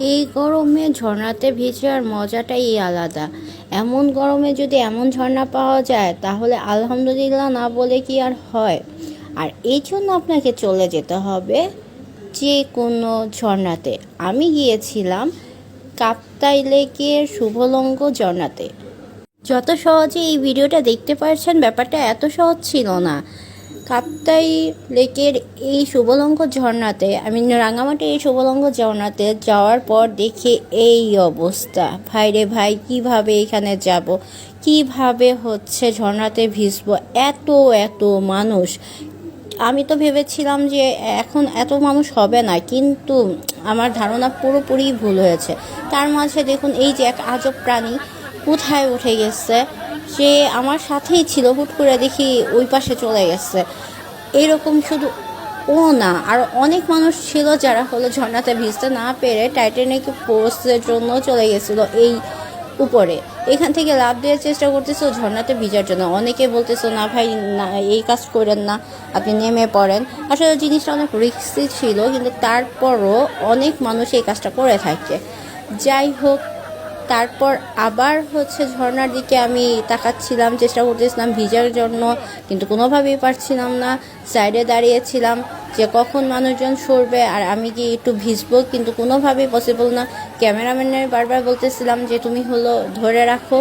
এই গরমে ঝর্ণাতে ভেজার মজাটাই আলাদা। এমন গরমে যদি এমন ঝর্ণা পাওয়া যায়, তাহলে আলহামদুলিল্লাহ না বলে কি আর হয়? আর এই জন্য আপনাকে চলে যেতে হবে যে কোনো ঝর্ণাতে। আমি গিয়েছিলাম কাপ্তাই লেকের শুভলঙ্গ ঝর্ণাতে। যত সহজে এই ভিডিওটা দেখতে পারছেন, ব্যাপারটা এত সহজ ছিল না। কাপ্তাই লেকের এই শুভলঙ্গ ঝর্ণাতে আমি রাঙামাটির এই শুভলঙ্গ ঝর্ণাতে যাওয়ার পর দেখি এই অবস্থা। ভাই রে ভাই, কীভাবে এখানে যাব? কীভাবে হচ্ছে ঝর্ণাতে ভিজবো? এত এত মানুষ। আমি তো ভেবেছিলাম যে এখন এত মানুষ হবে না, কিন্তু আমার ধারণা পুরোপুরি ভুল হয়েছে। তার মাঝে দেখুন, এই যে এক আজব প্রাণী কোথায় উঠে গেছে? সে আমার সাথেই ছিল, হুট করে দেখি ওই পাশে চলে গেছে। এরকম শুধু ও না, আর অনেক মানুষ ছিল যারা হলো ঝর্ণাতে ভিজতে না পেরে টাইটানিক পোস্টের জন্য চলে গেছিল এই উপরে। এখান থেকে লাভ দেওয়ার চেষ্টা করতেছো ঝর্ণাতে ভিজার জন্য। অনেকে বলতেছো না ভাই, না, এই কাজ করেন না, আপনি নেমে পড়েন। আসলে জিনিসটা অনেক রিস্কি ছিল, কিন্তু তারপরও অনেক মানুষ এই কাজটা করে থাকে। যাই হোক তারপর আবার হচ্ছে ঝর্ণার দিকে আমি তাকাচ্ছিলাম, চেষ্টা করতেছিলাম ভিজার জন্য, কিন্তু কোনোভাবেই পারছিলাম না। সাইডে দাঁড়িয়েছিলাম যে কখন মানুষজন সরবে আর আমি কি একটু ভিজবো, কিন্তু কোনোভাবেই পসিবল না। ক্যামেরাম্যানের বারবার বলতেছিলাম যে, তুমি হলো ধরে রাখো,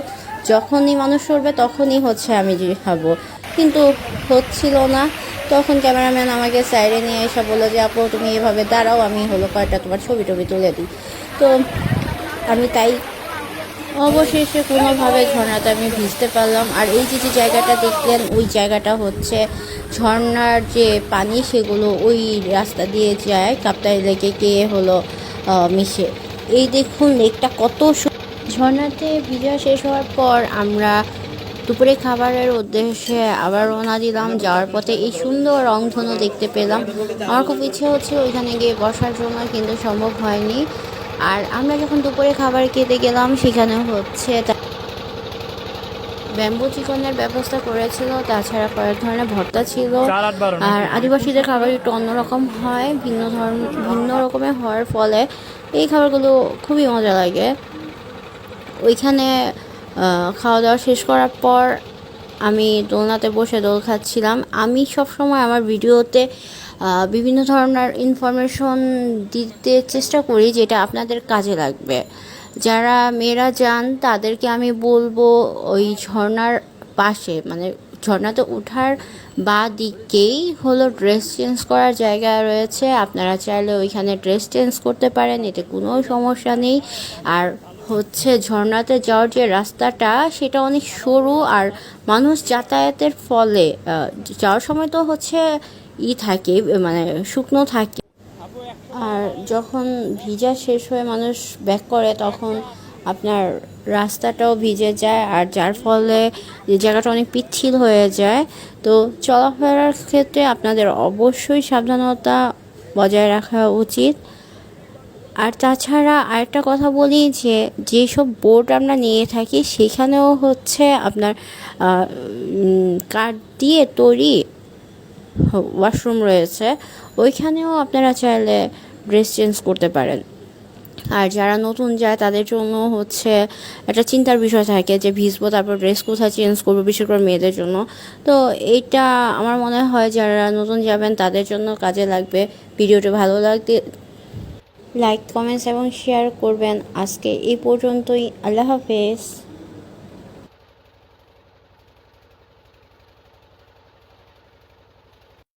যখনই মানুষ সরবে তখনই হচ্ছে আমি খাব। কিন্তু হচ্ছিল না। তখন ক্যামেরাম্যান আমাকে সাইডে নিয়ে এসে বলল যে, আপু, তুমি এভাবে দাঁড়াও, আমি হলো কয়েকটা তোমার ছবি টবি তুলে দিই। তো আমি তাই অবশেষে কোনোভাবে ঝর্ণাতে আমি ভিজতে পারলাম। আর এই যে যে জায়গাটা দেখলেন, ওই জায়গাটা হচ্ছে ঝর্ণার যে পানি, সেগুলো ওই রাস্তা দিয়ে যায় কাপ্তাই লেকে গিয়ে হলো মিশে। এই দেখুন, লেকটা কত ঝর্ণাতে ভিজা শেষ হওয়ার পর আমরা দুপুরে খাবারের উদ্দেশ্যে আবার রওনা দিলাম। যাওয়ার পথে এই সুন্দর রংধনু দেখতে পেলাম। আমার খুব ইচ্ছে হচ্ছে ওইখানে গিয়ে বসার জন্য, কিন্তু সম্ভব হয়নি। আর আমরা যখন দুপুরে খাবার খেতে গেলাম সেখানে হচ্ছে ব্যাম্বু চিকনের ব্যবস্থা করেছিল তাছাড়া কয়েক ধরনের ভর্তা ছিল। আর আদিবাসীদের খাবার একটু অন্যরকম হয় ভিন্ন ধর্ম ভিন্ন রকমের হওয়ার ফলে এই খাবারগুলো খুবই মজা লাগে। ওইখানে খাওয়া দাওয়া শেষ করার পর আমি দোলনাতে বসে দোল খাচ্ছিলাম। আমি সব সময় আমার ভিডিওতে বিভিন্ন ধরনের ইনফরমেশন দিতে চেষ্টা করি যেটা আপনাদের কাজে লাগবে। যারা মেয়েরা যান, তাদেরকে আমি বলব ওই ঝর্ণার পাশে মানে ঝর্ণাতে ওঠার বা দিকেই হলো ড্রেস চেঞ্জ করার জায়গা রয়েছে। আপনারা চাইলে ওইখানে ড্রেস চেঞ্জ করতে পারেন, এতে কোনো সমস্যা নেই। আর হচ্ছে ঝর্ণাতে যাওয়ার যে রাস্তাটা, সেটা অনেক সরু। আর মানুষ যাতায়াতের ফলে যাওয়ার সময় তো হচ্ছে ই থাকে মানে শুকনো থাকে। আর যখন ভিজা শেষ হয়ে মানুষ ব্যাক করে, তখন আপনার রাস্তাটাও ভিজে যায়। আর যার ফলে জায়গাটা অনেক পিচ্ছিল হয়ে যায়। তো চলাফেরার ক্ষেত্রে আপনাদের অবশ্যই সাবধানতা বজায় রাখা উচিত। আর তাছাড়া আরেকটা কথা বলি যে, যেসব বোর্ড আমরা নিয়ে থাকি, সেখানেও হচ্ছে আপনার কাঠ দিয়ে তৈরি ওয়াশরুম রয়েছে, ওইখানেও আপনারা চাইলে ড্রেস চেঞ্জ করতে পারেন। আর যারা নতুন যায়, তাদের জন্য হচ্ছে একটা চিন্তার বিষয় থাকে যে ভিজবো, তারপর ড্রেস কোথায় চেঞ্জ করব, বিশেষ করে মেয়েদের জন্য। তো এইটা আমার মনে হয় যারা নতুন যাবেন, তাদের জন্য কাজে লাগবে। ভিডিওটি ভালো লাগতে লাইক কমেন্টস এবং শেয়ার করবেন। আজকে এই পর্যন্তই, আল্লাহ হাফেজ।